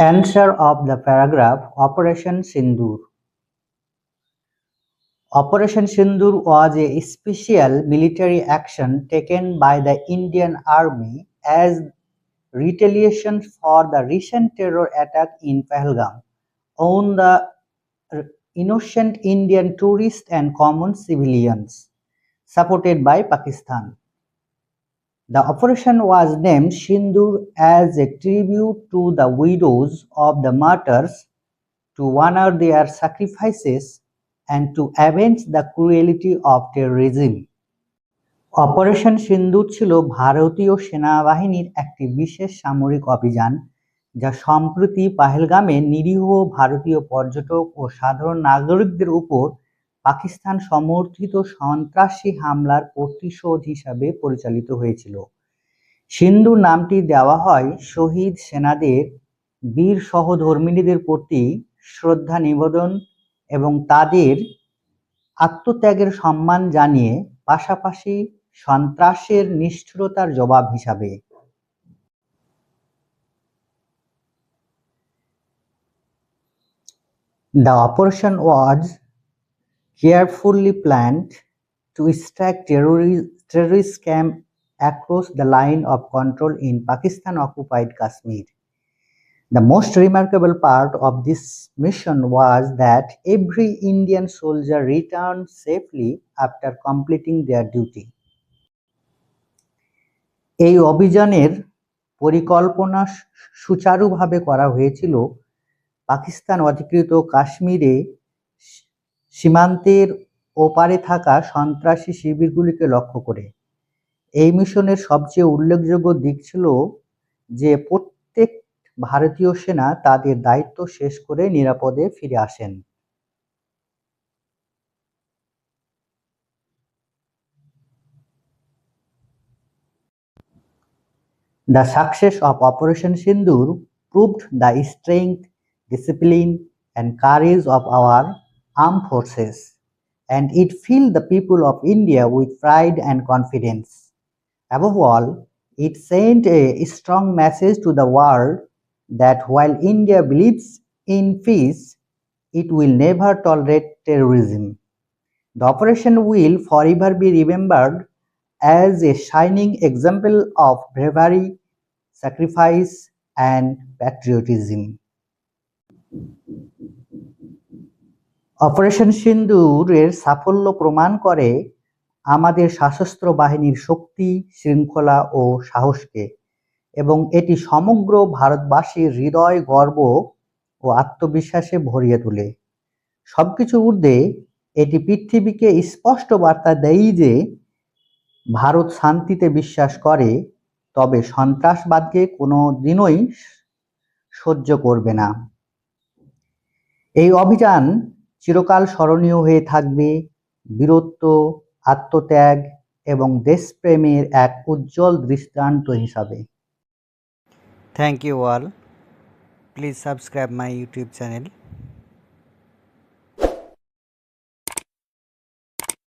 Answer of the paragraph Operation Sindoor. Operation Sindoor was a special military action taken by the Indian Army as retaliation for the recent terror attack in Pahalgam on the innocent Indian tourists and common civilians, supported by Pakistan. The operation was named Sindoor as a tribute to the widows of the martyrs, to honor their sacrifices, and to avenge the cruelty of terrorism. Operation Sindoor ছিল ভারতীয় সেনাবাহিনীর একটি বিশেষ সামরিক অভিযান যা সম্প্রতি পাহেলগামে নিরীহ ভারতীয় পর্যটক ও সাধারণ নাগরিকদের উপর পাকিস্তান সমর্থিত সন্ত্রাসী হামলার প্রতিশোধ হিসাবে পরিচালিত হয়েছিল। সিন্ধু নামটি দেওয়া হয় শহীদ সেনাদের, বীর সহধর্মিনীদের প্রতি শ্রদ্ধা নিবেদন এবং তাদের আত্মত্যাগের সম্মান জানিয়ে, পাশাপাশি সন্ত্রাসের নিষ্ঠুরতার জবাব হিসাবে। The operation was carefully planned to strike terrorist, camp across the line of control in Pakistan-occupied Kashmir. The most remarkable part of this mission was that every Indian soldier returned safely after completing their duty. এই অভিযানের পরিকল্পনা সুচারুভাবে করা হয়েছিল পাকিস্তান অধিকৃত কাশ্মীরে সীমান্তের ওপারে থাকা সন্ত্রাসী শিবিরগুলিকে লক্ষ্য করে। এই মিশনের সবচেয়ে উল্লেখযোগ্য দিক ছিল যে প্রত্যেক ভারতীয় সেনা তাদের দায়িত্ব শেষ করে নিরাপদে ফিরে আসেন। The success of operation Sindoor proved the strength discipline, and courage of our armed forces, and it filled the people of India with pride and confidence. Above all, it sent a strong message to the world that while India believes in peace, it will never tolerate terrorism. The operation will forever be remembered as a shining example of bravery, sacrifice, and patriotism. Operation সিন্দুরের সাফল্য প্রমাণ করে আমাদের সশস্ত্র বাহিনীর শক্তি, শৃঙ্খলা ও সাহসকে। এবং এটি সমগ্র ভারতবাসীর হৃদয় গর্ব ও আত্মবিশ্বাসে ভরিয়ে তোলে। সবকিছু ঊর্ধ্বে এটি পৃথিবীকে স্পষ্ট বার্তা দেয় যে ভারত শান্তিতে বিশ্বাস করে, তবে সন্ত্রাসবাদকে কোনো দিনই সহ্য করবে না। এই অভিযান চিরকাল স্মরণীয় হয়ে থাকবে বীরত্ব, আত্মত্যাগ এবং দেশপ্রেমের এক উজ্জ্বল দৃষ্টান্ত হিসাবে। Thank you all please subscribe my YouTube channel